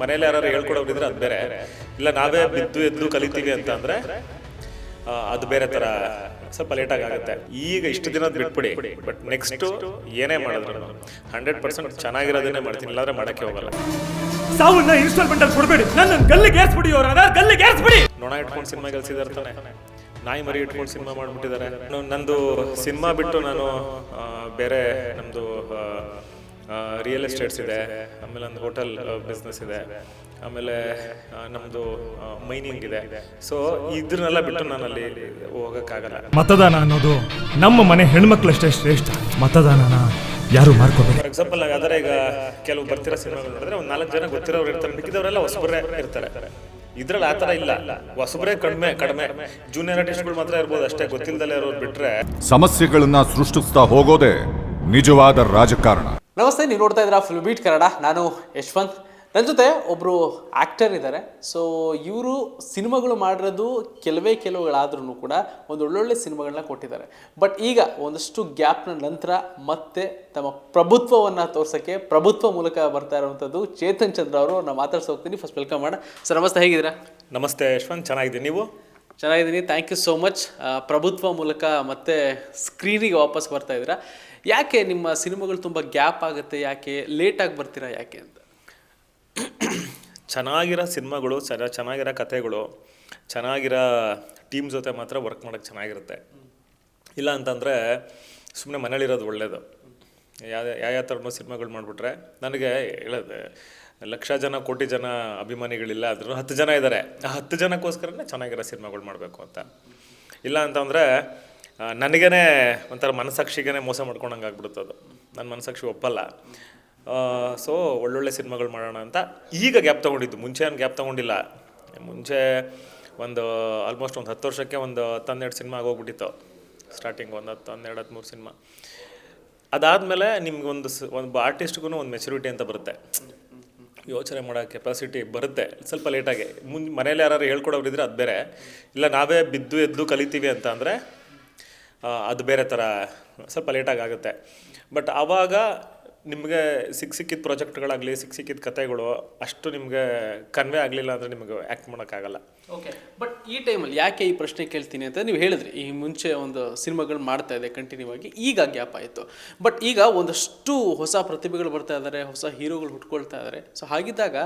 ಮನೇಲಿ ಯಾರು ಹೇಳ್ಕೊಡೋರಿದ್ರೆ ಅದು ಬೇರೆ. ಇಲ್ಲ ನಾವೇ ಬಿದ್ದು ಎದ್ದು ಕಲಿತೀವಿ ಅಂತ ಅಂದ್ರೆ ಅದು ಬೇರೆ ತರ ಸ್ವಲ್ಪ ಲೇಟಾಗಿ ಆಗುತ್ತೆ. ಈಗ ಇಷ್ಟು ದಿನ ಬಿಟ್ಬಿಡಿ. ಬಟ್ ನೆಕ್ಸ್ಟ್ ಏನೇ ಮಾಡಿದ್ರು ಹಂಡ್ರೆಡ್ ಪರ್ಸೆಂಟ್ ಚೆನ್ನಾಗಿರೋದನ್ನೇ ಮಾಡ್ತೀನಿ. ಇಲ್ಲಾಂದ್ರೆ ಮಾಡಕ್ಕೆ ಹೋಗಲ್ಲ. ಸಾವನ್ನ ಇನ್ಸ್ಟಾಲ್ಮೆಂಟ್ ಅಲ್ಲಿ ಕೊಡಬೇಡಿ. ನನ್ನ ಗಲ್ಲಿಗೆ ಏರ್ಸ್ಬಿಡಿ ಅವ್ರ. ಗಲ್ಲಿಗೆ ಏರ್ಸ್ಬಿಡಿ. ನೊಣ ಇಟ್ಕೊಂಡು ಸಿನಿಮಾ ಗೆಲ್ಸಿದಾರೆ ತಾನೆ. ನಾಯಿ ಮರಿ ಇಟ್ಕೊಂಡು ಸಿನಿಮಾ ಮಾಡ್ಬಿಟ್ಟಿದ್ದಾರೆ. ನಂದು ಸಿನಿಮಾ ಬಿಟ್ಟು ನಾನು ಬೇರೆ ನಮ್ಮದು ರಿಯಲ್ ಎಸ್ಟೇಟ್ಸ್ ಇದೆ ಆಮೇಲೆ ಒಂದು ಹೋಟೆಲ್ ಬಿಸ್ನೆಸ್ ಇದೆ ಆಮೇಲೆ ನಮ್ಮದು ನಮ್ದು ಮೈನಿಂಗ್ ಇದೆ. ಸೊ ಇದನ್ನೆಲ್ಲ ಬಿಟ್ಟು ನಾನು ಅಲ್ಲಿ ಹೋಗೋಕ್ಕಾಗಲ್ಲ. ಮತದಾನ ಅನ್ನೋದು ನಮ್ಮ ಮನೆ ಹೆಣ್ಮಕ್ಳಷ್ಟೇ ಶ್ರೇಷ್ಠ. ಮತದಾನ ಯಾರು ಮಾಡ್ಕೋಬೇಕು ಫಾರ್ ಎಕ್ಸಾಂಪಲ್ ಆದರೆ ಈಗ ಕೆಲವು ಬರ್ತಿರೋ ಸಿನಿಮಾಗಳು ನೋಡಿದ್ರೆ ಒಂದು ನಾಲ್ಕು ಜನ ಗೊತ್ತಿರೋರು ಇರ್ತಾರೆ. ಮಿಕ್ಕಿದವರೆಲ್ಲ ಹೊಸಬರೇ ಇರ್ತಾರೆ. ಇದ್ರಲ್ಲಿ ಆ ಥರ ಇಲ್ಲ. ಹೊಸಬರೇ ಕಡಿಮೆ ಕಡಿಮೆ. ಜೂನಿಯರ್ ಆರ್ಟಿಸ್ಟ್ಗಳು ಮಾತ್ರ ಇರ್ಬೋದು. ಅಷ್ಟೇ ಗೊತ್ತಿಲ್ಲದಲ್ಲೇ ಇರೋರು ಬಿಟ್ರೆ ಸಮಸ್ಯೆಗಳನ್ನ ಸೃಷ್ಟಿಸ್ತಾ ಹೋಗೋದೇ ನಿಜವಾದ ರಾಜಕಾರಣ. ನಮಸ್ತೆ ನೀವು ನೋಡ್ತಾ ಇದ್ದೀರಾ ಫುಲ್ ಬೀಟ್ ಕನ್ನಡ ನಾನು ಯಶ್ವಂತ್. ನನ್ನ ಜೊತೆ ಒಬ್ಬರು ಆ್ಯಕ್ಟರ್ ಇದ್ದಾರೆ ಸೊ ಇವರು ಸಿನಿಮಾಗಳು ಮಾಡಿರೋದು ಕೆಲವೇ ಕೆಲವುಗಳಾದ್ರೂ ಕೂಡ ಒಂದು ಒಳ್ಳೊಳ್ಳೆ ಸಿನಿಮಾಗಳನ್ನ ಕೊಟ್ಟಿದ್ದಾರೆ. ಬಟ್ ಈಗ ಒಂದಷ್ಟು ಗ್ಯಾಪ್ನ ನಂತರ ಮತ್ತೆ ತಮ್ಮ ಪ್ರಭುತ್ವವನ್ನು ತೋರ್ಸೋಕ್ಕೆ ಪ್ರಭುತ್ವ ಮೂಲಕ ಬರ್ತಾ ಇರುವಂಥದ್ದು ಚೇತನ್ ಚಂದ್ರ ಅವರು. ನಾನು ಮಾತಾಡ್ಸಿ ಹೋಗ್ತೀನಿ. ಫಸ್ಟ್ ವೆಲ್ಕಮ್ ಮಾಡ ಸರ್ ನಮಸ್ತೆ ಹೇಗಿದ್ದೀರಾ? ನಮಸ್ತೆ ಯಶವಂತ್. ಚೆನ್ನಾಗಿದ್ದೀನಿ. ನೀವು? ಚೆನ್ನಾಗಿದ್ದೀನಿ. ಥ್ಯಾಂಕ್ ಯು ಸೋ ಮಚ್ ಪ್ರಭುತ್ವ ಮೂಲಕ ಮತ್ತೆ ಸ್ಕ್ರೀನಿಗೆ ವಾಪಸ್ ಬರ್ತಾ ಇದ್ದೀರಾ. ಯಾಕೆ ನಿಮ್ಮ ಸಿನಿಮಾಗಳು ತುಂಬ ಗ್ಯಾಪ್ ಆಗುತ್ತೆ? ಯಾಕೆ ಲೇಟಾಗಿ ಬರ್ತೀರಾ? ಯಾಕೆ ಅಂತ. ಚೆನ್ನಾಗಿರೋ ಸಿನಿಮಾಗಳು ಚೆನ್ನ ಚೆನ್ನಾಗಿರೋ ಕಥೆಗಳು, ಚೆನ್ನಾಗಿರೋ ಟೀಮ್ ಜೊತೆ ಮಾತ್ರ ವರ್ಕ್ ಮಾಡೋಕ್ಕೆ ಚೆನ್ನಾಗಿರುತ್ತೆ. ಇಲ್ಲ ಅಂತಂದರೆ ಸುಮ್ಮನೆ ಮನೇಲಿರೋದು ಒಳ್ಳೆಯದು ಯಾವ ಯಾವ ಥರನೂ ಸಿನಿಮಾಗಳು ಮಾಡಿಬಿಟ್ರೆ ನನಗೆ ಹೇಳೋದು, ಲಕ್ಷ ಜನ, ಕೋಟಿ ಜನ ಅಭಿಮಾನಿಗಳಿಲ್ಲ ಆದ್ರೂ ಹತ್ತು ಜನ ಇದ್ದಾರೆ. ಆ ಹತ್ತು ಜನಕ್ಕೋಸ್ಕರನೇ ಚೆನ್ನಾಗಿರೋ ಸಿನಿಮಾಗಳು ಮಾಡಬೇಕು ಅಂತ. ಇಲ್ಲ ಅಂತಂದರೆ ನನಗೇ ಒಂಥರ ಮನಸ್ಸಾಕ್ಷಿಗೇ ಮೋಸ ಮಾಡ್ಕೊಂಡಂಗೆ ಆಗ್ಬಿಡುತ್ತೆ ಅದು. ನನ್ನ ಮನಸ್ಸಾಕ್ಷಿ ಒಪ್ಪಲ್ಲ. ಸೊ ಒಳ್ಳೊಳ್ಳೆ ಸಿನಿಮಾಗಳು ಮಾಡೋಣ ಅಂತ ಈಗ ಗ್ಯಾಪ್ ತೊಗೊಂಡಿದ್ದು. ಮುಂಚೆ ಏನು ಗ್ಯಾಪ್ ತೊಗೊಂಡಿಲ್ಲ. ಮುಂಚೆ ಒಂದು ಆಲ್ಮೋಸ್ಟ್ ಒಂದು ಹತ್ತು ವರ್ಷಕ್ಕೆ ಒಂದು ಹತ್ತನ್ನೆರಡು ಸಿನಿಮಾ ಆಗೋಗ್ಬಿಟ್ಟಿತ್ತು. ಸ್ಟಾರ್ಟಿಂಗ್ ಒಂದು ಹತ್ತು, ಹನ್ನೆರಡು, ಹದಿಮೂರು ಸಿನಿಮಾ. ಅದಾದಮೇಲೆ ನಿಮ್ಗೆ ಒಂದು ಸ, ಒಂದು ಆರ್ಟಿಸ್ಟ್ಗೂ ಒಂದು ಮೆಚುರಿಟಿ ಅಂತ ಬರುತ್ತೆ. ಯೋಚನೆ ಮಾಡೋ ಕೆಪಾಸಿಟಿ ಬರುತ್ತೆ. ಸ್ವಲ್ಪ ಲೇಟಾಗಿ ಮುಂದೆ ಮನೇಲಿ ಯಾರು ಹೇಳ್ಕೊಡೋರಿದ್ರೆ ಅದು ಬೇರೆ. ಇಲ್ಲ ನಾವೇ ಬಿದ್ದು ಎದ್ದು ಕಲಿತೀವಿ ಅಂತ ಅಂದರೆ ಅದು ಬೇರೆ ಥರ ಸ್ವಲ್ಪ ಲೇಟಾಗಿ ಆಗುತ್ತೆ. ಬಟ್ ಆವಾಗ ನಿಮಗೆ ಸಿಕ್ಕ ಸಿಕ್ಕಿದ ಪ್ರಾಜೆಕ್ಟ್ಗಳಾಗಲಿ ಸಿಕ್ಕ ಸಿಕ್ಕಿದ ಕಥೆಗಳು ಅಷ್ಟು ನಿಮಗೆ ಕನ್ವೆ ಆಗಲಿಲ್ಲ ಅಂದರೆ ನಿಮಗೆ ಆ್ಯಕ್ಟ್ ಮಾಡೋಕ್ಕಾಗಲ್ಲ. ಓಕೆ ಬಟ್ ಈ ಟೈಮಲ್ಲಿ ಯಾಕೆ ಈ ಪ್ರಶ್ನೆ ಕೇಳ್ತೀನಿ ಅಂತ ನೀವು ಹೇಳಿದ್ರಿ ಈ ಮುಂಚೆ ಒಂದು ಸಿನಿಮಾಗಳು ಮಾಡ್ತಾ ಇದೆ ಕಂಟಿನ್ಯೂ ಆಗಿ ಈಗ ಗ್ಯಾಪ್ ಆಯಿತು. ಬಟ್ ಈಗ ಒಂದಷ್ಟು ಹೊಸ ಪ್ರತಿಭೆಗಳು ಬರ್ತಾ ಇದ್ದಾರೆ ಹೊಸ ಹೀರೋಗಳು ಹುಟ್ಕೊಳ್ತಾ ಇದ್ದಾರೆ ಸೊ ಹಾಗಿದ್ದಾಗ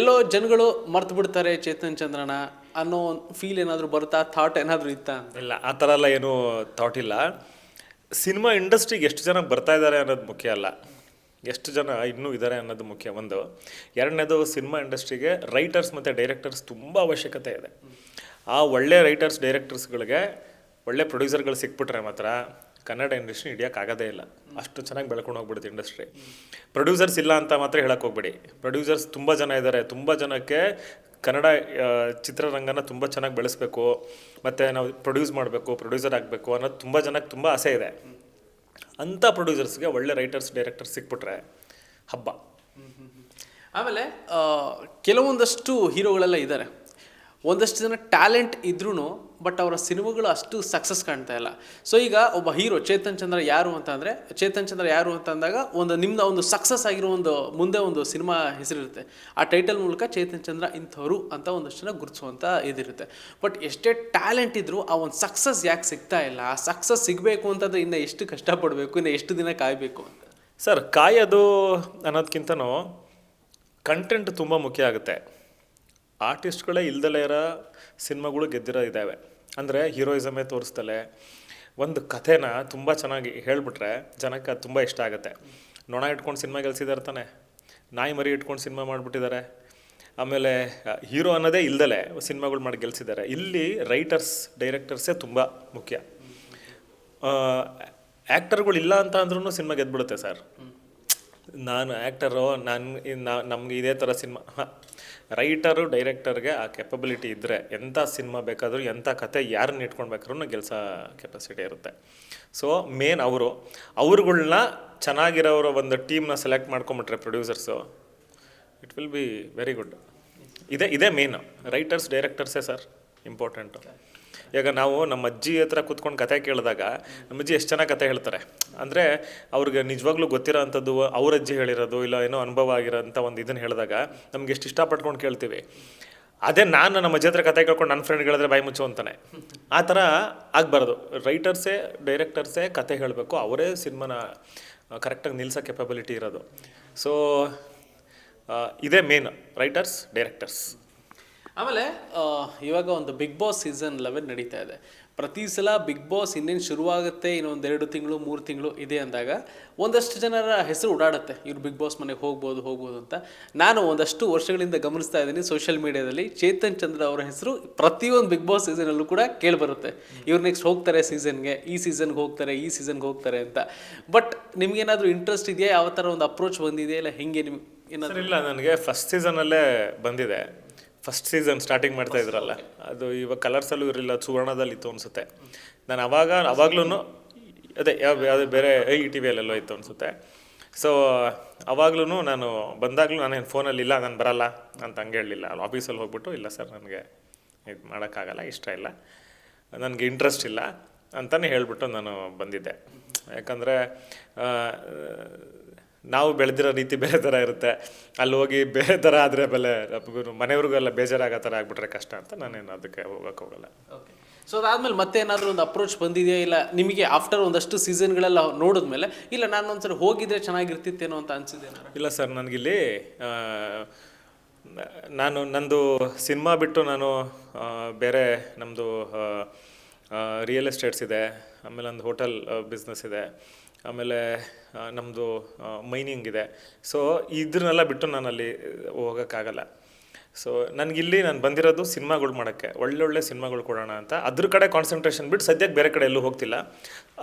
ಎಲ್ಲೋ ಜನಗಳು ಮರ್ತು ಬಿಡ್ತಾರೆ ಚೇತನ್ ಚಂದ್ರನ ಅನ್ನೋ ಒಂದು ಫೀಲ್ ಏನಾದರೂ ಬರುತ್ತಾ? ಥಾಟ್ ಏನಾದರೂ ಇತ್ತಾ? ಇಲ್ಲ ಆ ಥರ ಎಲ್ಲ ಏನೂ ಥಾಟ್ ಇಲ್ಲ. ಸಿನಿಮಾ ಇಂಡಸ್ಟ್ರಿಗೆ ಎಷ್ಟು ಜನ ಬರ್ತಾ ಇದ್ದಾರೆ ಅನ್ನೋದು ಮುಖ್ಯ ಅಲ್ಲ. ಎಷ್ಟು ಜನ ಇನ್ನೂ ಇದ್ದಾರೆ ಅನ್ನೋದು ಮುಖ್ಯ. ಒಂದು, ಎರಡನೇದು ಸಿನಿಮಾ ಇಂಡಸ್ಟ್ರಿಗೆ ರೈಟರ್ಸ್ ಮತ್ತು ಡೈರೆಕ್ಟರ್ಸ್ ತುಂಬ ಅವಶ್ಯಕತೆ ಇದೆ. ಆ ಒಳ್ಳೆ ರೈಟರ್ಸ್ ಡೈರೆಕ್ಟರ್ಸ್ಗಳಿಗೆ ಒಳ್ಳೆ ಪ್ರೊಡ್ಯೂಸರ್ಗಳು ಸಿಕ್ಬಿಟ್ರೆ ಮಾತ್ರ ಕನ್ನಡ ಇಂಡಸ್ಟ್ರಿ ಹಿಡಿಯೋಕ್ಕಾಗೋದೇ ಇಲ್ಲ. ಅಷ್ಟು ಚೆನ್ನಾಗಿ ಬೆಳ್ಕೊಂಡು ಹೋಗ್ಬಿಡುತ್ತೆ ಇಂಡಸ್ಟ್ರಿ ಪ್ರೊಡ್ಯೂಸರ್ಸ್ ಇಲ್ಲ ಅಂತ ಮಾತ್ರ ಹೇಳಕ್ಕೆ ಹೋಗ್ಬೇಡಿ. ಪ್ರೊಡ್ಯೂಸರ್ಸ್ ತುಂಬ ಜನ ಇದ್ದಾರೆ ತುಂಬ ಜನಕ್ಕೆ ಕನ್ನಡ ಚಿತ್ರರಂಗನ ತುಂಬ ಚೆನ್ನಾಗಿ ಬೆಳೆಸಬೇಕು. ಮತ್ತು ನಾವು ಪ್ರೊಡ್ಯೂಸ್ ಮಾಡಬೇಕು ಪ್ರೊಡ್ಯೂಸರ್ ಆಗಬೇಕು ಅನ್ನೋದು ತುಂಬ ಜನಕ್ಕೆ ತುಂಬ ಆಸೆ ಇದೆ. ಅಂಥ ಪ್ರೊಡ್ಯೂಸರ್ಸ್ಗೆ ಒಳ್ಳೆ ರೈಟರ್ಸ್ ಡೈರೆಕ್ಟರ್ಸ್ ಸಿಕ್ಬಿಟ್ರೆ ಹಬ್ಬ. ಆಮೇಲೆ ಕೆಲವೊಂದಷ್ಟು ಹೀರೋಗಳೆಲ್ಲ ಇದ್ದಾರೆ ಒಂದಷ್ಟು ಜನ ಟ್ಯಾಲೆಂಟ್ ಇದ್ರೂ ಬಟ್ ಅವರ ಸಿನಿಮಾಗಳು ಅಷ್ಟು ಸಕ್ಸಸ್ ಕಾಣ್ತಾ ಇಲ್ಲ. ಸೊ ಈಗ ಒಬ್ಬ ಹೀರೋ ಚೇತನ್ ಚಂದ್ರ ಯಾರು ಅಂತ ಅಂದರೆ, ಚೇತನ್ ಚಂದ್ರ ಯಾರು ಅಂತ ಅಂದಾಗ ಒಂದು ನಿಮ್ಮ ಒಂದು ಸಕ್ಸಸ್ ಆಗಿರೋ ಒಂದು ಮುಂದೆ ಒಂದು ಸಿನಿಮಾ ಹೆಸರಿರುತ್ತೆ. ಆ ಟೈಟಲ್ ಮೂಲಕ ಚೇತನ್ ಚಂದ್ರ ಇಂಥವ್ರು ಅಂತ ಒಂದಷ್ಟು ಜನ ಗುರುತಿಸುವಂಥ ಇದಿರುತ್ತೆ. ಬಟ್ ಎಷ್ಟೇ ಟ್ಯಾಲೆಂಟ್ ಇದ್ದರೂ ಆ ಒಂದು ಸಕ್ಸಸ್ ಯಾಕೆ ಸಿಗ್ತಾ ಇಲ್ಲ? ಆ ಸಕ್ಸಸ್ ಸಿಗಬೇಕು ಅಂತಂದ್ರೆ ಇನ್ನು ಎಷ್ಟು ಕಷ್ಟಪಡಬೇಕು? ಇನ್ನು ಎಷ್ಟು ದಿನ ಕಾಯಬೇಕು ಅಂತ? ಸರ್, ಕಾಯೋದು ಅನ್ನೋದಕ್ಕಿಂತನೂ ಕಂಟೆಂಟ್ ತುಂಬ ಮುಖ್ಯ ಆಗುತ್ತೆ. ಆರ್ಟಿಸ್ಟ್ಗಳೇ ಇಲ್ದಲೇ ಇರೋ ಸಿನಿಮಾಗಳು ಗೆದ್ದಿರೋ ಇದ್ದಾವೆ. ಅಂದರೆ ಹೀರೋಯಿಸಮೇ ತೋರಿಸ್ತಲೆ ಒಂದು ಕಥೆನ ತುಂಬ ಚೆನ್ನಾಗಿ ಹೇಳಿಬಿಟ್ರೆ ಜನಕ್ಕೆ ಅದು ತುಂಬ ಇಷ್ಟ ಆಗುತ್ತೆ. ನೊಣ ಇಟ್ಕೊಂಡು ಸಿನಿಮಾ ಗೆಲ್ಸಿದ್ದಾರೆ ತಾನೆ? ನಾಯಿ ಮರಿ ಇಟ್ಕೊಂಡು ಸಿನಿಮಾ ಮಾಡಿಬಿಟ್ಟಿದ್ದಾರೆ ಆಮೇಲೆ ಹೀರೋ ಅನ್ನೋದೇ ಇಲ್ದಲೆ ಸಿನಿಮಾಗಳು ಮಾಡಿ ಗೆಲ್ಸಿದ್ದಾರೆ ಇಲ್ಲಿ ರೈಟರ್ಸ್ ಡೈರೆಕ್ಟರ್ಸೇ ತುಂಬ ಮುಖ್ಯ. ಆ್ಯಕ್ಟರ್ಗಳು ಇಲ್ಲ ಅಂತ ಅಂದ್ರೂ ಸಿನಿಮಾ ಗೆದ್ಬಿಡುತ್ತೆ ಸರ್. ನಾನು ಆ್ಯಕ್ಟರು ನಾನು ನಮ್ಗೆ ಇದೇ ಥರ ಸಿನಿಮಾ ರೈಟರು, ಡೈರೆಕ್ಟರ್ಗೆ ಆ ಕೆಪಬಿಲಿಟಿ ಇದ್ದರೆ ಎಂಥ ಸಿನಿಮಾ ಬೇಕಾದರೂ ಎಂಥ ಕತೆ ಯಾರನ್ನ ಇಟ್ಕೊಂಡು ಬೇಕಾದ್ರೂ ಕೆಲಸ ಕೆಪಾಸಿಟಿ ಇರುತ್ತೆ. ಸೊ ಮೇನ್ ಅವರು. ಅವ್ರುಗಳನ್ನ ಚೆನ್ನಾಗಿರೋರ ಒಂದು ಟೀಮ್ನ select ಮಾಡ್ಕೊಂಬಿಟ್ರೆ producers it will be very good ಇದೇ ಇದೇ ಮೇನ್ ರೈಟರ್ಸ್ ಡೈರೆಕ್ಟರ್ಸೇ ಸರ್ ಇಂಪಾರ್ಟೆಂಟು ಈಗ ನಾವು ನಮ್ಮ ಅಜ್ಜಿ ಹತ್ರ ಕೂತ್ಕೊಂಡು ಕತೆ ಕೇಳಿದಾಗ ನಮ್ಮ ಅಜ್ಜಿ ಎಷ್ಟು ಚೆನ್ನಾಗಿ ಕತೆ ಹೇಳ್ತಾರೆ. ಅಂದರೆ ಅವ್ರಿಗೆ ನಿಜವಾಗ್ಲೂ ಗೊತ್ತಿರೋ ಅಂಥದ್ದು ಅವ್ರ ಅಜ್ಜಿ ಹೇಳಿರೋದು ಇಲ್ಲ ಏನೋ ಅನುಭವ ಆಗಿರೋಂಥ ಒಂದು ಇದನ್ನು ಹೇಳಿದಾಗ ನಮ್ಗೆ ಎಷ್ಟು ಇಷ್ಟಪಟ್ಕೊಂಡು ಕೇಳ್ತೀವಿ. ಅದೇ ನಾನು ನಮ್ಮ ಅಜ್ಜಿ ಹತ್ರ ಕತೆ ಕೇಳ್ಕೊಂಡು ನನ್ನ ಫ್ರೆಂಡ್ ಹೇಳಿದ್ರೆ ಬಾಯಿ ಮುಚ್ಚು ಅಂತಾನೆ. ಆ ಥರ ಆಗಬಾರ್ದು. ರೈಟರ್ಸೇ ಡೈರೆಕ್ಟರ್ಸೇ ಕತೆ ಹೇಳಬೇಕು. ಅವರೇ ಸಿನಿಮಾನ ಕರೆಕ್ಟಾಗಿ ನಿಲ್ಸೋ ಕೆಪಬಿಲಿಟಿ ಇರೋದು. ಸೊ ಇದೇ ಮೇನ್ ರೈಟರ್ಸ್ ಡೈರೆಕ್ಟರ್ಸ್ ಆಮೇಲೆ ಇವಾಗ ಒಂದು ಬಿಗ್ ಬಾಸ್ ಸೀಸನ್ ಲೆವೆನ್ ನಡೀತಾ ಇದೆ. ಪ್ರತಿ ಸಲ ಬಿಗ್ ಬಾಸ್ ಇನ್ನೇನು ಶುರುವಾಗುತ್ತೆ ಇನ್ನೊಂದು ಎರಡು ತಿಂಗಳು, ಮೂರು ತಿಂಗಳು ಇದೆ ಅಂದಾಗ ಒಂದಷ್ಟು ಜನರ ಹೆಸರು ಓಡಾಡುತ್ತೆ. ಇವ್ರು ಬಿಗ್ ಬಾಸ್ ಮನೆಗೆ ಹೋಗ್ಬೋದು ಹೋಗ್ಬೋದು ಅಂತ. ನಾನು ಒಂದಷ್ಟು ವರ್ಷಗಳಿಂದ ಗಮನಿಸ್ತಾ ಇದ್ದೀನಿ ಸೋಷಿಯಲ್ ಮೀಡಿಯಾದಲ್ಲಿ. ಚೇತನ್ ಚಂದ್ರ ಅವರ ಹೆಸರು ಪ್ರತಿಯೊಂದು ಬಿಗ್ ಬಾಸ್ ಸೀಸನಲ್ಲೂ ಕೂಡ ಕೇಳಿಬರುತ್ತೆ ಇವ್ರು ನೆಕ್ಸ್ಟ್ ಹೋಗ್ತಾರೆ ಸೀಸನ್ಗೆ, ಈ ಸೀಸನ್ಗೆ ಹೋಗ್ತಾರೆ, ಈ ಸೀಸನ್ಗೆ ಹೋಗ್ತಾರೆ ಅಂತ. ಬಟ್ ನಿಮಗೇನಾದರೂ ಇಂಟ್ರೆಸ್ಟ್ ಇದೆಯಾ? ಯಾವ ಥರ ಒಂದು ಅಪ್ರೋಚ್ ಬಂದಿದೆಯಾ ಇಲ್ಲ, ಹೆಂಗೆ ನಿಮ್ಗೆ ಏನಾದರೂ ಇಲ್ಲ, ನನಗೆ ಫಸ್ಟ್ ಸೀಸನಲ್ಲೇ ಬಂದಿದೆ. ಫಸ್ಟ್ ಸೀಸನ್ ಸ್ಟಾರ್ಟಿಂಗ್ ಮಾಡ್ತಾ ಇದ್ರಲ್ಲ. ಅದು ಇವಾಗ ಕಲರ್ಸಲ್ಲೂ ಇರಲಿಲ್ಲ ಸುವರ್ಣದಲ್ಲಿ ಇತ್ತು ಅನ್ಸುತ್ತೆ. ನಾನು ಅವಾಗ ಅವಾಗ್ಲೂ ಅದೇ ಯಾವ ಯಾವುದೇ ಬೇರೆ ಐ ಟಿ ವಿಯಲ್ಲೆಲ್ಲೋ ಇತ್ತು ಅನ್ಸುತ್ತೆ. ಸೊ ಅವಾಗ್ಲೂ ನಾನು ಬಂದಾಗಲೂ ನಾನೇನು ಫೋನಲ್ಲಿ ಇಲ್ಲ, ನಾನು ಬರಲ್ಲ ಅಂತ ಹಂಗೆ ಹೇಳಲಿಲ್ಲ. ಆಫೀಸಲ್ಲಿ ಹೋಗ್ಬಿಟ್ಟು, ಇಲ್ಲ ಸರ್ ನನಗೆ ಇದು ಮಾಡೋಕ್ಕಾಗಲ್ಲ, ಇಷ್ಟ ಇಲ್ಲ. ನನಗೆ ಇಂಟ್ರೆಸ್ಟ್ ಇಲ್ಲ ಅಂತಲೇ ಹೇಳಿಬಿಟ್ಟು ನಾನು ಬಂದಿದ್ದೆ. ಯಾಕಂದರೆ ನಾವು ಬೆಳೆದಿರೋ ರೀತಿ ಬೇರೆ ಥರ ಇರುತ್ತೆ. ಅಲ್ಲಿ ಹೋಗಿ ಬೇರೆ ಥರ ಆದರೆ ಬೆಲೆ ಮನೆಯವ್ರಿಗೆಲ್ಲ ಬೇಜಾರಾಗೋ ಥರ ಆಗ್ಬಿಟ್ರೆ ಕಷ್ಟ ಅಂತ ನಾನೇನು ಅದಕ್ಕೆ ಹೋಗಕ್ಕೆ ಹೋಗಲ್ಲ. ಓಕೆ ಸೊ ಅದಾದಮೇಲೆ ಮತ್ತೆ ಏನಾದರೂ ಒಂದು ಅಪ್ರೋಚ್ ಬಂದಿದೆಯಾ ಇಲ್ಲ? ನಿಮಗೆ ಆಫ್ಟರ್ ಒಂದಷ್ಟು ಸೀಸನ್ಗಳೆಲ್ಲ ನೋಡಿದ್ಮೇಲೆ ಇಲ್ಲ ನಾನು ಒಂದ್ಸರಿ ಹೋಗಿದ್ರೆ ಚೆನ್ನಾಗಿರ್ತಿತ್ತೇನೋ ಅಂತ ಅನಿಸಿದೆ ಇಲ್ಲ ಸರ್ ನನಗಿಲ್ಲಿ ನಾನು ನಂದು ಸಿನಿಮಾ ಬಿಟ್ಟು ನಾನು ಬೇರೆ ನಮ್ಮದು ರಿಯಲ್ ಎಸ್ಟೇಟ್ಸ್ ಇದೆ ಆಮೇಲೆ ಒಂದು ಹೋಟೆಲ್ ಬಿಸ್ನೆಸ್ ಇದೆ ಆಮೇಲೆ ನಮ್ಮದು ಮೈನಿಂಗ್ ಇದೆ. ಸೊ ಇದ್ರನ್ನೆಲ್ಲ ಬಿಟ್ಟು ನಾನು ಅಲ್ಲಿ ಹೋಗೋಕ್ಕಾಗಲ್ಲ. ಸೊ ನನಗಿಲ್ಲಿ ನಾನು ಬಂದಿರೋದು ಸಿನಿಮಾಗಳು ಮಾಡೋಕ್ಕೆ. ಒಳ್ಳೊಳ್ಳೆ ಸಿನಿಮಾಗಳು ಕೊಡೋಣ ಅಂತ. ಅದ್ರ ಕಡೆ ಕಾನ್ಸಂಟ್ರೇಷನ್ ಬಿಟ್ಟು ಸದ್ಯಕ್ಕೆ ಬೇರೆ ಕಡೆ ಎಲ್ಲೂ ಹೋಗ್ತಿಲ್ಲ.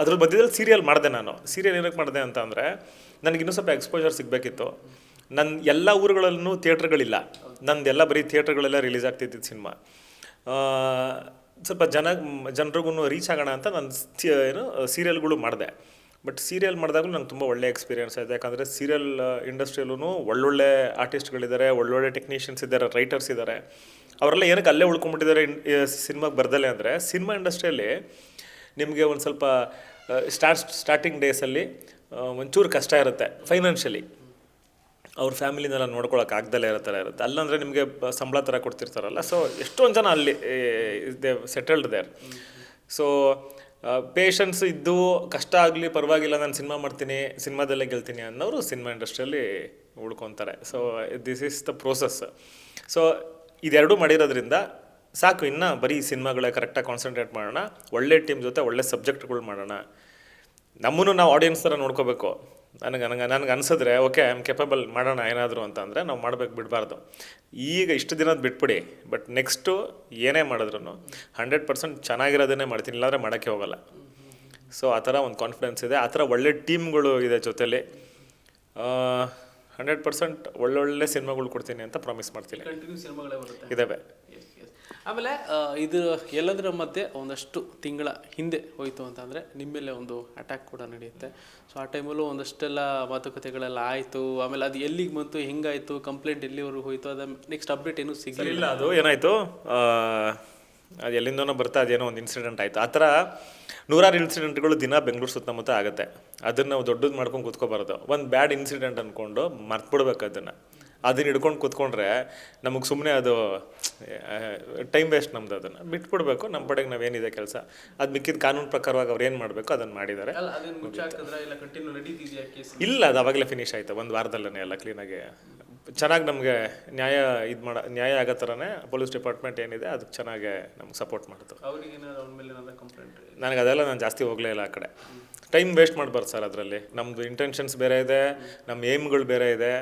ಅದ್ರ ಮಧ್ಯದಲ್ಲಿ ಸೀರಿಯಲ್ ಮಾಡಿದೆ ನಾನು. ಸೀರಿಯಲ್ ಏನಕ್ಕೆ ಮಾಡಿದೆ ಅಂತ ಅಂದರೆ ಇನ್ನೂ ಸ್ವಲ್ಪ ಎಕ್ಸ್ಪೋಜರ್ ಸಿಗಬೇಕಿತ್ತು. ನನ್ನ ಎಲ್ಲ ಊರುಗಳಲ್ಲೂ ಥಿಯೇಟ್ರ್ಗಳಿಲ್ಲ. ನಂದೆಲ್ಲ ಬರೀ ಥಿಯೇಟ್ರ್ಗಳೆಲ್ಲ ರಿಲೀಸ್ ಆಗ್ತಿದ್ದಿದ್ದು ಸಿನಿಮಾ. ಸ್ವಲ್ಪ ಜನ ಜನರಿಗೂ ರೀಚ್ ಆಗೋಣ ಅಂತ ನಾನು ಏನು ಸೀರಿಯಲ್ಗಳು ಮಾಡಿದೆ. ಬಟ್ ಸೀರಿಯಲ್ ಮಾಡಿದಾಗಲೂ ನಂಗೆ ತುಂಬ ಒಳ್ಳೆ ಎಕ್ಸ್ಪೀರಿಯನ್ಸ್ ಆಯಿತು. ಯಾಕಂದರೆ ಸೀರಿಯಲ್ ಇಂಡಸ್ಟ್ರಿಯಲ್ಲೂ ಒಳ್ಳೊಳ್ಳೆ ಆರ್ಟಿಸ್ಟ್ಗಳಿದ್ದಾರೆ ಒಳ್ಳೊಳ್ಳೆ ಟೆಕ್ನಿಷಿಯನ್ಸ್ ಇದ್ದಾರೆ ರೈಟರ್ಸ್ ಇದ್ದಾರೆ. ಅವರೆಲ್ಲ ಏನಕ್ಕೆ ಅಲ್ಲೇ ಉಳ್ಕೊಂಡ್ಬಿಟ್ಟಿದ್ದಾರೆ ಸಿನಿಮಾಗೆ ಬರ್ದಲ್ಲೇ ಅಂದರೆ ಸಿನಿಮಾ ಇಂಡಸ್ಟ್ರಿಯಲ್ಲಿ ನಿಮಗೆ ಒಂದು ಸ್ವಲ್ಪ ಸ್ಟಾರ್ಟ್ ಸ್ಟಾರ್ಟಿಂಗ್ ಡೇಸಲ್ಲಿ ಒಂಚೂರು ಕಷ್ಟ ಇರುತ್ತೆ ಫೈನಾನ್ಷಿಯಲಿ ಅವ್ರ ಫ್ಯಾಮಿಲಿನೆಲ್ಲ ನೋಡ್ಕೊಳಕ್ಕೆ ಆಗ್ದಲೇ ಇರೋ ಥರ ಇರುತ್ತೆ. ಅಲ್ಲಂದರೆ ನಿಮಗೆ ಸಂಬಳ ಥರ ಕೊಡ್ತಿರ್ತಾರಲ್ಲ. ಸೊ ಎಷ್ಟೊಂದು ಜನ ಅಲ್ಲಿ they settled there so patience ಇದ್ದು ಕಷ್ಟ ಆಗಲಿ, ಪರವಾಗಿಲ್ಲ, ನಾನು ಸಿನಿಮಾ ಮಾಡ್ತೀನಿ ಸಿನಿಮಾದಲ್ಲೇ ಗೆಲ್ತೀನಿ ಅನ್ನೋರು ಸಿನಿಮಾ ಇಂಡಸ್ಟ್ರಿಯಲ್ಲಿ ಉಳ್ಕೊತಾರೆ. So this is the process so ಇದೆರಡೂ ಮಾಡಿರೋದ್ರಿಂದ ಸಾಕು, ಇನ್ನು ಬರೀ ಸಿನಿಮಾಗಳೇ ಕರೆಕ್ಟಾಗಿ ಕಾನ್ಸಂಟ್ರೇಟ್ ಮಾಡೋಣ, ಒಳ್ಳೆ ಟೀಮ್ ಜೊತೆ ಒಳ್ಳೆ ಸಬ್ಜೆಕ್ಟ್ಗಳು ಮಾಡೋಣ. ನಮ್ಮನ್ನು ನಾವು ಆಡಿಯನ್ಸ್ ಥರ ನೋಡ್ಕೋಬೇಕು. ನನಗೆ ನನಗೆ ನನಗೆ ಅನ್ಸಿದ್ರೆ ಓಕೆ ಐ ಆಮ್ ಕೆಪಬಲ್ ಮಾಡೋಣ ಏನಾದರೂ ಅಂತ ಅಂದರೆ ನಾವು ಮಾಡಬೇಕು ಬಿಡಬಾರ್ದು. ಈಗ ಇಷ್ಟು ದಿನದ ಬಿಟ್ಬಿಡಿ ಬಟ್ ನೆಕ್ಸ್ಟು ಏನೇ ಮಾಡಿದ್ರು ಹಂಡ್ರೆಡ್ ಪರ್ಸೆಂಟ್ ಚೆನ್ನಾಗಿರೋದನ್ನೇ ಮಾಡ್ತೀನಿ ಇಲ್ಲಾಂದರೆ ಮಾಡೋಕ್ಕೆ ಹೋಗಲ್ಲ. ಸೊ ಆ ಥರ ಒಂದು ಕಾನ್ಫಿಡೆನ್ಸ್ ಇದೆ. ಆ ಥರ ಒಳ್ಳೆ ಟೀಮ್ಗಳು ಇದೆ ಜೊತೆಲಿ. ಹಂಡ್ರೆಡ್ ಪರ್ಸೆಂಟ್ ಒಳ್ಳೊಳ್ಳೆ ಸಿನಿಮಾಗಳು ಕೊಡ್ತೀನಿ ಅಂತ ಪ್ರಾಮಿಸ್ ಮಾಡ್ತೀನಿ. ಇದಾವೆ. ಆಮೇಲೆ ಇದು ಎಲ್ಲದರ ಮಧ್ಯೆ ಒಂದಷ್ಟು ತಿಂಗಳ ಹಿಂದೆ ಹೋಯಿತು ಅಂತಂದರೆ ನಿಮ್ಮ ಮೇಲೆ ಒಂದು ಅಟ್ಯಾಕ್ ಕೂಡ ನಡೆಯುತ್ತೆ. ಸೊ ಆ ಟೈಮಲ್ಲೂ ಒಂದಷ್ಟೆಲ್ಲ ಮಾತುಕತೆಗಳೆಲ್ಲ ಆಯಿತು. ಆಮೇಲೆ ಅದು ಎಲ್ಲಿಗೆ ಬಂತು, ಹೆಂಗಾಯಿತು ಕಂಪ್ಲೇಂಟ್ ಎಲ್ಲಿವರೆಗೂ ಹೋಯಿತು, ಅದ ನೆಕ್ಸ್ಟ್ ಅಪ್ಡೇಟ್ ಏನೂ ಸಿಗಲಿಲ್ಲ. ಅದು ಏನಾಯಿತು? ಅದು ಎಲ್ಲಿಂದನೋ ಬರ್ತಾ ಅದೇನೋ ಒಂದು ಇನ್ಸಿಡೆಂಟ್ ಆಯಿತು. ಆ ಥರ ನೂರಾರು ಇನ್ಸಿಡೆಂಟ್ಗಳು ದಿನ ಬೆಂಗಳೂರು ಸುತ್ತಮುತ್ತ ಆಗುತ್ತೆ. ಅದನ್ನು ನಾವು ದೊಡ್ಡದು ಮಾಡ್ಕೊಂಡು ಕೂತ್ಕೋಬಾರ್ದು. ಒಂದು ಬ್ಯಾಡ್ ಇನ್ಸಿಡೆಂಟ್ ಅಂದ್ಕೊಂಡು ಮರ್ತ್ಬಿಡ್ಬೇಕು ಅದನ್ನು. ಅದನ್ನ ಹಿಡ್ಕೊಂಡು ಕೂತ್ಕೊಂಡ್ರೆ ನಮಗೆ ಸುಮ್ಮನೆ ಅದು ಟೈಮ್ ವೇಸ್ಟ್ ನಮ್ದು ಅದನ್ನು. ಬಿಟ್ಬಿಡ್ಬೇಕು ನಮ್ಮ ಪಡೆಗೆ ನಾವೇನಿದೆ ಕೆಲಸ. ಅದು ಮಿಕ್ಕಿದ ಕಾನೂನು ಪ್ರಕಾರವಾಗಿ ಅವ್ರು ಏನು ಮಾಡಬೇಕು ಅದನ್ನು ಮಾಡಿದ್ದಾರೆ ಇಲ್ಲ ಅದು ಅವಾಗಲೇ ಫಿನಿಶ್ ಆಯಿತು. ಒಂದು ವಾರದಲ್ಲೇ ಎಲ್ಲ ಕ್ಲೀನಾಗಿ ಚೆನ್ನಾಗಿ ನಮಗೆ ನ್ಯಾಯ ಇದು ಮಾಡ ನ್ಯಾಯ ಆಗೋ ಥರನೇ ಪೊಲೀಸ್ ಡಿಪಾರ್ಟ್ಮೆಂಟ್ ಏನಿದೆ ಅದಕ್ಕೆ ಚೆನ್ನಾಗಿ ನಮ್ಗೆ ಸಪೋರ್ಟ್ ಮಾಡ್ತು. ನನಗೆ ಅದೆಲ್ಲ ನಾನು ಜಾಸ್ತಿ ಹೋಗಲೇ ಇಲ್ಲ ಆ ಕಡೆ. ಟೈಮ್ ವೇಸ್ಟ್ ಮಾಡಬಾರ್ದು ಸರ್ ಅದರಲ್ಲಿ. ನಮ್ಮದು ಇಂಟೆನ್ಷನ್ಸ್ ಬೇರೆ ಇದೆ ನಮ್ಮ ಏಮ್ಗಳು ಬೇರೆ ಇದೆ.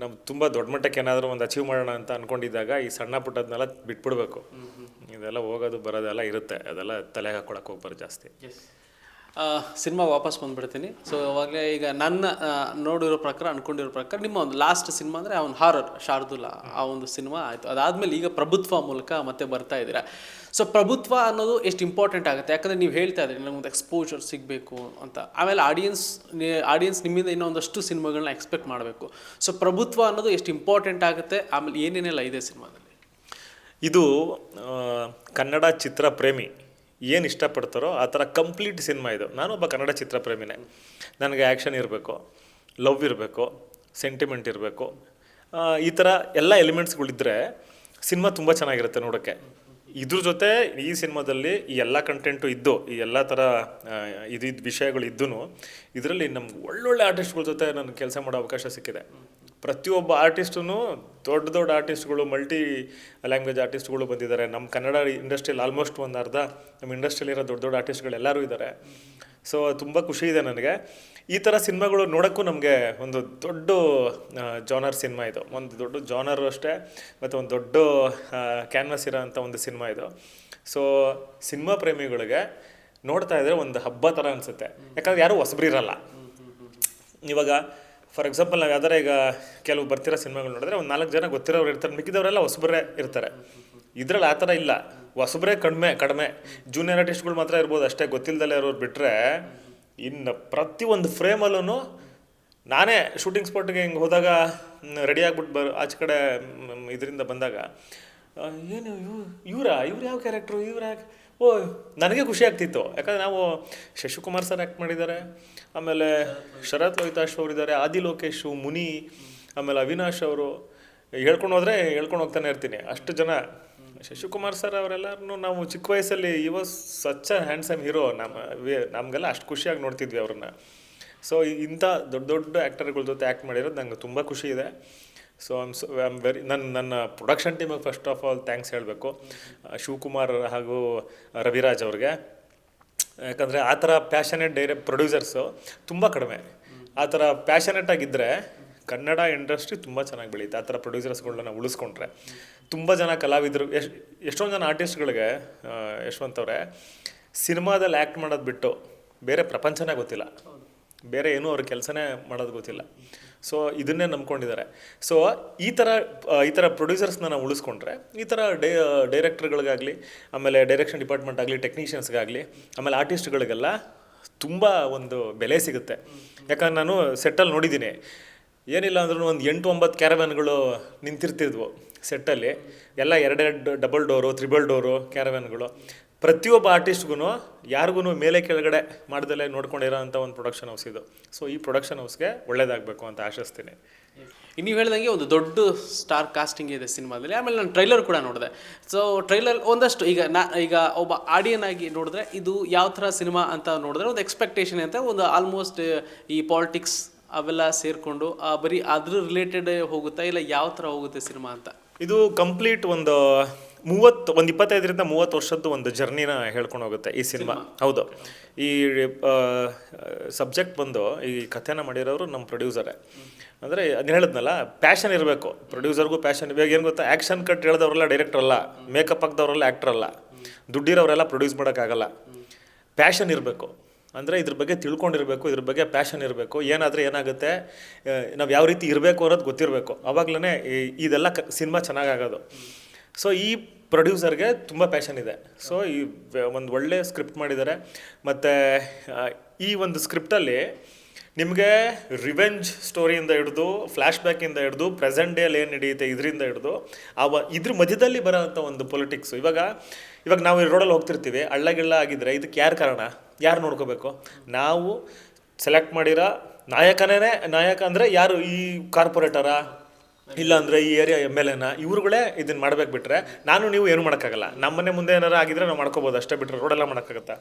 ನಮ್ಮ ತುಂಬ ದೊಡ್ಡ ಮಟ್ಟಕ್ಕೆ ಏನಾದರೂ ಒಂದು ಅಚೀವ್ ಮಾಡೋಣ ಅಂತ ಅಂದ್ಕೊಂಡಿದ್ದಾಗ ಈ ಸಣ್ಣ ಪುಟ್ಟದನ್ನೆಲ್ಲ ಬಿಟ್ಬಿಡ್ಬೇಕು. ಇದೆಲ್ಲ ಹೋಗೋದು ಬರೋದೆಲ್ಲ ಇರುತ್ತೆ. ಅದೆಲ್ಲ ತಲೆಗೆ ಹಾಕೊಳಕ್ಕೆ ಹೋಗ್ಬಾರ್ದು ಜಾಸ್ತಿ. ಎಸ್ ಸಿನಿಮಾ ವಾಪಸ್ ಬಂದ್ಬಿಡ್ತೀನಿ. ಸೊ ಅವಾಗಲೇ ಈಗ ನನ್ನ ನೋಡಿರೋ ಪ್ರಕಾರ ಅನ್ಕೊಂಡಿರೋ ಪ್ರಕಾರ ನಿಮ್ಮ ಒಂದು ಲಾಸ್ಟ್ ಸಿನಿಮಾ ಅಂದರೆ ಅವ್ನು ಹಾರರ್ ಶಾರ್ದುಲ ಆ ಒಂದು ಸಿನಿಮಾ ಆಯಿತು. ಅದಾದಮೇಲೆ ಈಗ ಪ್ರಭುತ್ವ ಮೂಲಕ ಮತ್ತೆ ಬರ್ತಾ ಇದ್ದೀರಾ? ಸೊ ಪ್ರಭುತ್ವ ಅನ್ನೋದು ಎಷ್ಟು ಇಂಪಾರ್ಟೆಂಟ್ ಆಗುತ್ತೆ? ಯಾಕಂದರೆ ನೀವು ಹೇಳ್ತಾ ಇದ್ದೀರಿ ನಮಗೊಂದು ಎಕ್ಸ್ಪೋಜರ್ ಸಿಗಬೇಕು ಅಂತ. ಆಮೇಲೆ ಆಡಿಯನ್ಸ್ ಆಡಿಯನ್ಸ್ ನಿಮ್ಮಿಂದ ಇನ್ನೊಂದಷ್ಟು ಸಿನಿಮಾಗಳನ್ನ ಎಕ್ಸ್ಪೆಕ್ಟ್ ಮಾಡಬೇಕು. ಸೊ ಪ್ರಭುತ್ವ ಅನ್ನೋದು ಎಷ್ಟು ಇಂಪಾರ್ಟೆಂಟ್ ಆಗುತ್ತೆ? ಆಮೇಲೆ ಏನೇನೆಲ್ಲ ಇದೆ ಸಿನಿಮಾದಲ್ಲಿ? ಇದು ಕನ್ನಡ ಚಿತ್ರ ಪ್ರೇಮಿ ಏನು ಇಷ್ಟಪಡ್ತಾರೋ ಆ ಥರ ಕಂಪ್ಲೀಟ್ ಸಿನಿಮಾ ಇದು. ನಾನೊಬ್ಬ ಕನ್ನಡ ಚಿತ್ರ ಪ್ರೇಮಿನೇ. ನನಗೆ ಆ್ಯಕ್ಷನ್ ಇರಬೇಕು ಲವ್ ಇರಬೇಕು ಸೆಂಟಿಮೆಂಟ್ ಇರಬೇಕು. ಈ ಥರ ಎಲ್ಲ ಎಲಿಮೆಂಟ್ಸ್ಗಳಿದ್ದರೆ ಸಿನಿಮಾ ತುಂಬ ಚೆನ್ನಾಗಿರುತ್ತೆ ನೋಡೋಕ್ಕೆ. ಇದ್ರ ಜೊತೆ ಈ ಸಿನಿಮಾದಲ್ಲಿ ಈ ಎಲ್ಲ ಕಂಟೆಂಟು ಇದ್ದು, ಈ ಎಲ್ಲ ಥರ ಇದು ವಿಷಯಗಳು ಇದ್ದೂ ಇದರಲ್ಲಿ ನಮ್ಗೆ ಒಳ್ಳೊಳ್ಳೆ ಆರ್ಟಿಸ್ಟ್ಗಳ ಜೊತೆ ನನಗೆ ಕೆಲಸ ಮಾಡೋ ಅವಕಾಶ ಸಿಕ್ಕಿದೆ. ಪ್ರತಿಯೊಬ್ಬ ಆರ್ಟಿಸ್ಟೂ ದೊಡ್ಡ ದೊಡ್ಡ ಆರ್ಟಿಸ್ಟ್ಗಳು ಮಲ್ಟಿ ಲ್ಯಾಂಗ್ವೇಜ್ ಆರ್ಟಿಸ್ಟ್ಗಳು ಬಂದಿದ್ದಾರೆ. ನಮ್ಮ ಕನ್ನಡ ಇಂಡಸ್ಟ್ರಿಯಲ್ಲಿ ಆಲ್ಮೋಸ್ಟ್ ಒಂದು ಅರ್ಧ ನಮ್ಮ ಇಂಡಸ್ಟ್ರಿಯಲ್ಲಿರೋ ದೊಡ್ಡ ದೊಡ್ಡ ಆರ್ಟಿಸ್ಟ್ಗಳು ಎಲ್ಲರೂ ಇದ್ದಾರೆ ಸೊ ತುಂಬ ಖುಷಿ ಇದೆ ನನಗೆ. ಈ ಥರ ಸಿನಿಮಾಗಳು ನೋಡೋಕ್ಕೂ ನಮಗೆ ಒಂದು ದೊಡ್ಡ ಜಾನರ್ ಸಿನಿಮಾ ಇದು. ಒಂದು ದೊಡ್ಡ ಜಾನರು ಅಷ್ಟೇ, ಮತ್ತು ಒಂದು ದೊಡ್ಡ ಕ್ಯಾನ್ವಾಸ್ ಇರೋಂಥ ಒಂದು ಸಿನಿಮಾ ಇದು. ಸೊ ಸಿನಿಮಾ ಪ್ರೇಮಿಗಳಿಗೆ ನೋಡ್ತಾ ಇದ್ರೆ ಒಂದು ಹಬ್ಬ ಥರ ಅನಿಸುತ್ತೆ. ಯಾಕಂದ್ರೆ ಯಾರೂ ಹೊಸಬ್ರು ಇರಲ್ಲ. ಇವಾಗ ಫಾರ್ ಎಕ್ಸಾಂಪಲ್ ನಾವು ಯಾವ್ದಾರ ಈಗ ಕೆಲವು ಬರ್ತಿರೋ ಸಿನಿಮಾಗಳು ನೋಡಿದ್ರೆ ಒಂದು ನಾಲ್ಕು ಜನ ಗೊತ್ತಿರೋರು ಇರ್ತಾರೆ. ಮಿಕ್ಕಿದವರೆಲ್ಲ ಹೊಸಬರೇ ಇರ್ತಾರೆ. ಇದ್ರಲ್ಲಿ ಆ ಥರ ಇಲ್ಲ. ಹೊಸಬರೇ ಕಡಿಮೆ ಕಡಿಮೆ. ಜೂನಿಯರ್ ಆರ್ಟಿಸ್ಟ್ಗಳು ಮಾತ್ರ ಇರ್ಬೋದು, ಅಷ್ಟೇ ಗೊತ್ತಿಲ್ಲದಲ್ಲೇ ಇರೋರು ಬಿಟ್ಟರೆ ಇನ್ನು ಪ್ರತಿಯೊಂದು ಫ್ರೇಮಲ್ಲೂ ನಾನೇ ಶೂಟಿಂಗ್ ಸ್ಪಾಟ್ಗೆ ಹಿಂಗೆ ಹೋದಾಗ ರೆಡಿ ಆಗ್ಬಿಟ್ಟು ಬರ್, ಆಚೆ ಕಡೆ ಇದರಿಂದ ಬಂದಾಗ ಏನು ಇವ್ ಇವರಾ? ಇವ್ರು ಯಾವ ಕ್ಯಾರೆಕ್ಟ್ರು ಇವ್ರು ಯಾಕೆ? ಓ, ನನಗೆ ಖುಷಿ ಆಗ್ತಿತ್ತು. ಯಾಕಂದ್ರೆ ನಾವು ಶಶಿಕುಮಾರ್ ಸರ್ ಆ್ಯಕ್ಟ್ ಮಾಡಿದ್ದಾರೆ, ಆಮೇಲೆ ಶರತ್ ಲೋಹಿತಾಶ್ ಅವರಿದ್ದಾರೆ, ಆದಿ ಲೋಕೇಶು, ಮುನಿ, ಆಮೇಲೆ ಅವಿನಾಶ್ ಅವರು. ಹೇಳ್ಕೊಂಡು ಹೋದರೆ ಹೇಳ್ಕೊಂಡು ಹೋಗ್ತಾನೆ ಇರ್ತೀನಿ. ಅಷ್ಟು ಜನ ಶಶಿಕುಮಾರ್ ಸರ್ ಅವರೆಲ್ಲರೂ ನಾವು ಚಿಕ್ಕ ವಯಸ್ಸಲ್ಲಿ ಇವ ಸ್ವಚ್ಛ ಹ್ಯಾಂಡ್ಸಮ್ ಹೀರೋ ನಮ್ಮ ನಮಗೆಲ್ಲ ಅಷ್ಟು ಖುಷಿಯಾಗಿ ನೋಡ್ತಿದ್ವಿ ಅವ್ರನ್ನ. ಸೊ ಇಂಥ ದೊಡ್ಡ ದೊಡ್ಡ ಆ್ಯಕ್ಟರ್ಗಳ ಜೊತೆ ಆ್ಯಕ್ಟ್ ಮಾಡಿರೋದು ನಂಗೆ ತುಂಬ ಖುಷಿ ಇದೆ. So I'm so I am very ನನ್ನ ನನ್ನ ಪ್ರೊಡಕ್ಷನ್ ಟೀಮಿಗೆ ಫಸ್ಟ್ ಆಫ್ ಆಲ್ ಥ್ಯಾಂಕ್ಸ್ ಹೇಳಬೇಕು. ಶಿವಕುಮಾರ್ ಹಾಗೂ ರವಿರಾಜ್ ಅವ್ರಿಗೆ. ಯಾಕಂದರೆ ಆ ಥರ ಪ್ಯಾಷನೇಟ್ ಡೈರೆಕ್ಟ್ ಪ್ರೊಡ್ಯೂಸರ್ಸು ತುಂಬ ಕಡಿಮೆ. ಆ ಥರ ಪ್ಯಾಷನೇಟ್ ಆಗಿದ್ದರೆ ಕನ್ನಡ ಇಂಡಸ್ಟ್ರಿ ತುಂಬ ಚೆನ್ನಾಗಿ ಬೆಳೀತೆ. ಆ ಥರ ಪ್ರೊಡ್ಯೂಸರ್ಸ್ಗಳನ್ನ ಉಳಿಸ್ಕೊಂಡ್ರೆ. ತುಂಬ ಜನ ಕಲಾವಿದರು. ಎಷ್ಟು ಎಷ್ಟೊಂದು ಜನ ಆರ್ಟಿಸ್ಟ್ಗಳಿಗೆ ಅವರೇ, ಸಿನಿಮಾದಲ್ಲಿ ಆ್ಯಕ್ಟ್ ಮಾಡೋದು ಬಿಟ್ಟು ಬೇರೆ ಪ್ರಪಂಚನೇ ಗೊತ್ತಿಲ್ಲ. ಬೇರೆ ಏನೂ ಅವ್ರ ಕೆಲಸನೇ ಮಾಡೋದು ಗೊತ್ತಿಲ್ಲ. ಸೊ ಇದನ್ನೇ ನಂಬ್ಕೊಂಡಿದ್ದಾರೆ. ಸೊ ಈ ಥರ ಈ ಥರ ಪ್ರೊಡ್ಯೂಸರ್ಸ್ನ ನಾವು ಉಳಿಸ್ಕೊಂಡ್ರೆ, ಈ ಥರ ಡೈ ಡೈರೆಕ್ಟರ್ಗಳಿಗಾಗಲಿ ಆಮೇಲೆ ಡೈರೆಕ್ಷನ್ ಡಿಪಾರ್ಟ್ಮೆಂಟ್ ಆಗಲಿ ಟೆಕ್ನಿಷಿಯನ್ಸ್ಗಾಗಲಿ ಆಮೇಲೆ ಆರ್ಟಿಸ್ಟ್ಗಳಿಗೆಲ್ಲ ತುಂಬ ಒಂದು ಬೆಲೆ ಸಿಗುತ್ತೆ. ಯಾಕಂದ್ರೆ ನಾನು ಸೆಟ್ಟಲ್ಲಿ ನೋಡಿದ್ದೀನಿ. ಏನಿಲ್ಲ ಅಂದ್ರೂ ಒಂದು ಎಂಟು ಒಂಬತ್ತು ಕ್ಯಾರವ್ಯಾನ್ಗಳು ನಿಂತಿರ್ತಿದ್ವು ಸೆಟ್ಟಲ್ಲಿ ಎಲ್ಲ ಎರಡೆರಡು ಡಬಲ್ ಡೋರು ತ್ರಿಬಲ್ ಡೋರು ಕ್ಯಾರವ್ಯಾನ್ಗಳು ಪ್ರತಿಯೊಬ್ಬ ಆರ್ಟಿಸ್ಟ್ಗೂ ಯಾರಿಗೂ ಮೇಲೆ ಕೆಳಗಡೆ ಮಾಡ್ದಲೇ ನೋಡ್ಕೊಂಡಿರೋ ಅಂಥ ಒಂದು ಪ್ರೊಡಕ್ಷನ್ ಹೌಸ್ ಇದು. ಸೊ ಈ ಪ್ರೊಡಕ್ಷನ್ ಹೌಸ್ಗೆ ಒಳ್ಳೇದಾಗಬೇಕು ಅಂತ ಆಶಿಸ್ತೀನಿ. ನೀವು ಹೇಳ್ದಂಗೆ ಒಂದು ದೊಡ್ಡ ಸ್ಟಾರ್ ಕಾಸ್ಟಿಂಗ್ ಇದೆ ಸಿನಿಮಾದಲ್ಲಿ. ಆಮೇಲೆ ನಾನು ಟ್ರೈಲರ್ ಕೂಡ ನೋಡಿದೆ. ಸೊ ಟ್ರೈಲರ್ ಒಂದಷ್ಟು ಈಗ ನಾ, ಈಗ ಒಬ್ಬ ಆಡಿಯನ್ ಆಗಿ ನೋಡಿದ್ರೆ ಇದು ಯಾವ ಥರ ಸಿನಿಮಾ ಅಂತ ನೋಡಿದ್ರೆ ಒಂದು ಎಕ್ಸ್ಪೆಕ್ಟೇಷನ್ ಅಂತ ಒಂದು ಆಲ್ಮೋಸ್ಟ್ ಈ ಪಾಲಿಟಿಕ್ಸ್ ಅವೆಲ್ಲ ಸೇರಿಕೊಂಡು ಬರೀ ಅದ್ರ ರಿಲೇಟೆಡ್ ಹೋಗುತ್ತಾ ಇಲ್ಲ ಯಾವ ಥರ ಹೋಗುತ್ತೆ ಸಿನಿಮಾ ಅಂತ? ಇದು ಕಂಪ್ಲೀಟ್ ಒಂದು ಮೂವತ್ತು ಒಂದು ಇಪ್ಪತ್ತೈದರಿಂದ ಮೂವತ್ತು ವರ್ಷದ್ದು ಒಂದು ಜರ್ನಿನ ಹೇಳ್ಕೊಂಡು ಹೋಗುತ್ತೆ ಈ ಸಿನಿಮಾ. ಹೌದು. ಈ ಸಬ್ಜೆಕ್ಟ್ ಬಂದು ಈ ಕಥೆನ ಮಾಡಿರೋರು ನಮ್ಮ ಪ್ರೊಡ್ಯೂಸರೇ ಅಂದರೆ ಅದನ್ನ ಹೇಳಿದ್ನಲ್ಲ ಪ್ಯಾಷನ್ ಇರಬೇಕು. ಪ್ರೊಡ್ಯೂಸರ್ಗೂ ಪ್ಯಾಷನ್ ಇವಾಗ ಏನು ಗೊತ್ತಾ? ಆ್ಯಕ್ಷನ್ ಕಟ್ ಹೇಳಿದವರೆಲ್ಲ ಡೈರೆಕ್ಟರ್ ಅಲ್ಲ. ಮೇಕಪ್ ಹಾಕ್ದವ್ರೆಲ್ಲ ಆ್ಯಕ್ಟ್ರಲ್ಲ ದುಡ್ಡಿರೋರೆಲ್ಲ ಪ್ರೊಡ್ಯೂಸ್ ಮಾಡೋಕ್ಕಾಗಲ್ಲ. ಪ್ಯಾಷನ್ ಇರಬೇಕು. ಅಂದರೆ ಇದ್ರ ಬಗ್ಗೆ ತಿಳ್ಕೊಂಡಿರಬೇಕು, ಇದ್ರ ಬಗ್ಗೆ ಪ್ಯಾಷನ್ ಇರಬೇಕು, ಏನಾದರೆ ಏನಾಗುತ್ತೆ ನಾವು ಯಾವ ರೀತಿ ಇರಬೇಕು ಅನ್ನೋದು ಗೊತ್ತಿರಬೇಕು. ಆವಾಗಲೇ ಇದೆಲ್ಲ ಕ, ಸಿನಿಮಾ ಚೆನ್ನಾಗಾಗೋದು. ಸೊ ಈ ಪ್ರೊಡ್ಯೂಸರ್ಗೆ ತುಂಬ ಪ್ಯಾಷನ್ ಇದೆ. ಸೊ ಈ ಒಂದು ಒಳ್ಳೆ ಸ್ಕ್ರಿಪ್ಟ್ ಮಾಡಿದ್ದಾರೆ ಮತ್ತು ಈ ಒಂದು ಸ್ಕ್ರಿಪ್ಟಲ್ಲಿ ನಿಮಗೆ ರಿವೆಂಜ್ ಸ್ಟೋರಿಯಿಂದ ಹಿಡಿದು ಫ್ಲ್ಯಾಶ್ ಬ್ಯಾಕಿಂದ ಹಿಡಿದು ಪ್ರೆಸೆಂಟ್ ಡೇಲಿ ಏನು ನಡೆಯುತ್ತೆ ಇದರಿಂದ ಹಿಡಿದು ಆ ಇದ್ರ ಮಧ್ಯದಲ್ಲಿ ಬರೋಂಥ ಒಂದು ಪೊಲಿಟಿಕ್ಸು ಇವಾಗ ಇವಾಗ ನಾವು ರೋಡಲ್ಲಿ ಹೋಗ್ತಿರ್ತೀವಿ ಹಳ್ಳಗಿಳ್ಳ ಆಗಿದ್ದರೆ ಇದಕ್ಕೆ ಯಾರು ಕಾರಣ? ಯಾರು ನೋಡ್ಕೋಬೇಕು? ನಾವು ಸೆಲೆಕ್ಟ್ ಮಾಡಿರೋ ನಾಯಕನೇ ನಾಯಕ ಅಂದರೆ ಯಾರು? ಈ ಕಾರ್ಪೊರೇಟರ ಇಲ್ಲ ಅಂದರೆ ಈ ಏರಿಯಾ ಎಂ ಎಲ್ ಎನ ಇವ್ರುಗಳೇ ಇದನ್ನು ಮಾಡ್ಬೇಕು ಬಿಟ್ರೆ ನಾನು ನೀವು ಏನು ಮಾಡೋಕ್ಕಾಗಲ್ಲ. ನಮ್ಮನೆ ಮುಂದೆ ಏನಾರು ಆಗಿದ್ರೆ ನಾವು ಮಾಡ್ಕೋಬೋದು, ಅಷ್ಟೇ ಬಿಟ್ಟರೆ ರೋಡೆಲ್ಲ ಮಾಡೋಕ್ಕಾಗತ್ತಾ?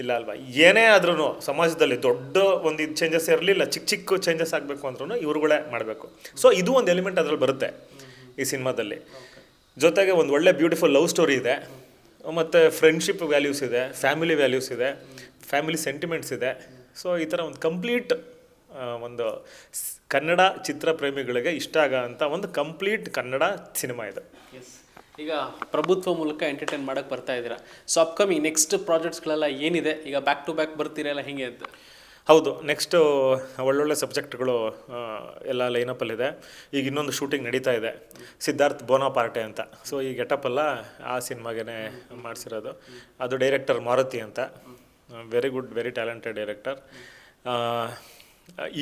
ಇಲ್ಲ ಅಲ್ವಾ? ಏನೇ ಆದ್ರೂ ಸಮಾಜದಲ್ಲಿ ದೊಡ್ಡ ಒಂದು ಇದು ಚೇಂಜಸ್ ಇರಲಿಲ್ಲ ಚಿಕ್ಕ ಚಿಕ್ಕ ಚೇಂಜಸ್ ಆಗಬೇಕು ಅಂದ್ರೂ ಇವ್ರುಗಳೇ ಮಾಡಬೇಕು. ಸೊ ಇದು ಒಂದು ಎಲಿಮೆಂಟ್ ಅದ್ರಲ್ಲಿ ಬರುತ್ತೆ ಈ ಸಿನಿಮಾದಲ್ಲಿ. ಜೊತೆಗೆ ಒಂದು ಒಳ್ಳೆ ಬ್ಯೂಟಿಫುಲ್ ಲವ್ ಸ್ಟೋರಿ ಇದೆ. ಮತ್ತು ಫ್ರೆಂಡ್ಶಿಪ್ ವ್ಯಾಲ್ಯೂಸ್ ಇದೆ ಫ್ಯಾಮಿಲಿ ವ್ಯಾಲ್ಯೂಸ್ ಇದೆ ಫ್ಯಾಮಿಲಿ ಸೆಂಟಿಮೆಂಟ್ಸ್ ಇದೆ. ಸೊ ಈ ಥರ ಒಂದು ಕಂಪ್ಲೀಟ್ ಒಂದು ಕನ್ನಡ ಚಿತ್ರ ಪ್ರೇಮಿಗಳಿಗೆ ಇಷ್ಟ ಆಗೋ ಅಂಥ ಒಂದು ಕಂಪ್ಲೀಟ್ ಕನ್ನಡ ಸಿನಿಮಾ ಇದೆ. ಈಗ ಪ್ರಭುತ್ವ ಮೂಲಕ ಎಂಟರ್ಟೈನ್ ಮಾಡೋಕ್ಕೆ ಬರ್ತಾ ಇದ್ದೀರಾ. ಸೊ ಅಪ್ಕಮಿಂಗ್ ನೆಕ್ಸ್ಟ್ ಪ್ರಾಜೆಕ್ಟ್ಸ್ಗಳೆಲ್ಲ ಏನಿದೆ? ಈಗ ಬ್ಯಾಕ್ ಟು ಬ್ಯಾಕ್ ಬರ್ತೀರಲ್ಲ ಹೆಂಗೆ ಅಂತ? ಹೌದು ನೆಕ್ಸ್ಟು ಒಳ್ಳೊಳ್ಳೆ ಸಬ್ಜೆಕ್ಟ್ಗಳು ಎಲ್ಲ ಲೈನಪ್ಪಲ್ಲಿದೆ ಈಗ ಇನ್ನೊಂದು ಶೂಟಿಂಗ್ ನಡೀತಾ ಇದೆ ಸಿದ್ಧಾರ್ಥ್ ಬೋನಾಪಾರ್ಟೆ ಅಂತ. ಸೊ ಈ ಗೆಟಪ್ಪಲ್ಲ ಆ ಸಿನಿಮಾಗೆ ಮಾಡಿಸಿರೋದು. ಅದು ಡೈರೆಕ್ಟರ್ ಮಾರುತಿ ಅಂತ. Very good very talented director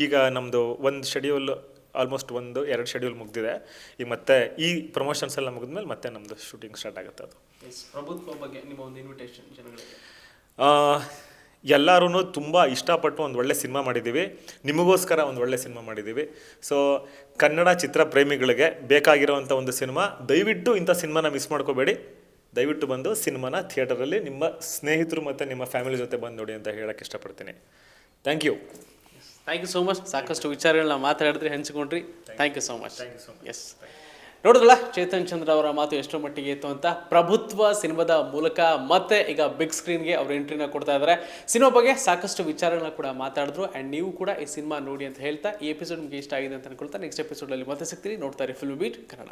ಈಗ ನಮ್ಮದು ಒಂದು ಶೆಡ್ಯೂಲ್ ಆಲ್ಮೋಸ್ಟ್ ಒಂದು ಎರಡು ಶೆಡ್ಯೂಲ್ ಮುಗಿದಿದೆ. ಈಗ ಮತ್ತೆ ಈ ಪ್ರಮೋಷನ್ಸ್ ಎಲ್ಲ ಮುಗಿದ್ಮೇಲೆ ಮತ್ತೆ ನಮ್ಮದು ಶೂಟಿಂಗ್ ಸ್ಟಾರ್ಟ್ ಆಗುತ್ತೆ ಅದು. ಎಸ್ ಪ್ರಭುತ್ವ ಬಗ್ಗೆ ನಿಮ್ಮ ಒಂದು ಇನ್ವಿಟೇಷನ್ ಜನಗಳಿಗೆ. ಎಲ್ಲರೂ ತುಂಬ ಇಷ್ಟಪಟ್ಟು ಒಂದು ಒಳ್ಳೆ ಸಿನಿಮಾ ಮಾಡಿದ್ದೀವಿ. ನಿಮಗೋಸ್ಕರ ಒಂದು ಒಳ್ಳೆ ಸಿನಿಮಾ ಮಾಡಿದ್ದೀವಿ. ಸೊ ಕನ್ನಡ ಚಿತ್ರ ಪ್ರೇಮಿಗಳಿಗೆ ಬೇಕಾಗಿರುವಂಥ ಒಂದು ಸಿನಿಮಾ ದಯವಿಟ್ಟು ಇಂಥ ಸಿನಿಮಾನ ಮಿಸ್ ಮಾಡ್ಕೋಬೇಡಿ. ದಯವಿಟ್ಟು ಬಂದು ಸಿನಿಮಾನ ಥಿಯೇಟರಲ್ಲಿ ನಿಮ್ಮ ಸ್ನೇಹಿತರು ಮತ್ತು ನಿಮ್ಮ ಫ್ಯಾಮಿಲಿ ಜೊತೆ ಬಂದು ನೋಡಿ ಅಂತ ಹೇಳಕ್ಕೆ ಇಷ್ಟಪಡ್ತೀನಿ. Thank you thank you so much ಸಾಕಷ್ಟು ವಿಚಾರಗಳನ್ನ ಮಾತಾಡಿದ್ರಿ ಹಂಚ್ಕೊಂಡ್ರಿ. Thank you so much thank you so much yes ನೋಡಿದ್ರಲ್ಲ? ಚೇತನ್ ಚಂದ್ರ ಅವರ ಮಾತು ಎಷ್ಟರ ಮಟ್ಟಿಗೆ ಇತ್ತು ಅಂತ. ಪ್ರಭುತ್ವ ಸಿನಿಮಾದ ಮೂಲಕ ಮತ್ತೆ ಈಗ ಬಿಗ್ ಸ್ಕ್ರೀನ್ಗೆ ಅವರು ಎಂಟ್ರಿನ ಕೊಡ್ತಾ ಇದ್ದಾರೆ. ಸಿನಿಮಾ ಬಗ್ಗೆ ಸಾಕಷ್ಟು ವಿಚಾರಗಳನ್ನ ಕೂಡ ಮಾತಾಡಿದ್ರು. ಆ್ಯಂಡ್ ನೀವು ಕೂಡ ಈ ಸಿನಿಮಾ ನೋಡಿ ಅಂತ ಹೇಳ್ತಾ ಈ ಎಪಿಸೋಡ್ ನಿಮಗೆ ಇಷ್ಟ ಆಗಿದೆ ಅಂತ ಅನ್ಕೊಳ್ತಾ ನೆಕ್ಸ್ಟ್ ಎಪಿಸೋಡಲ್ಲಿ ಮತ್ತೆ ಸಿಗ್ತೀನಿ. ನೋಡ್ತಾರೆ ಫಿಲ್ಮ್ ಬೀಟ್ ಕನ್ನಡ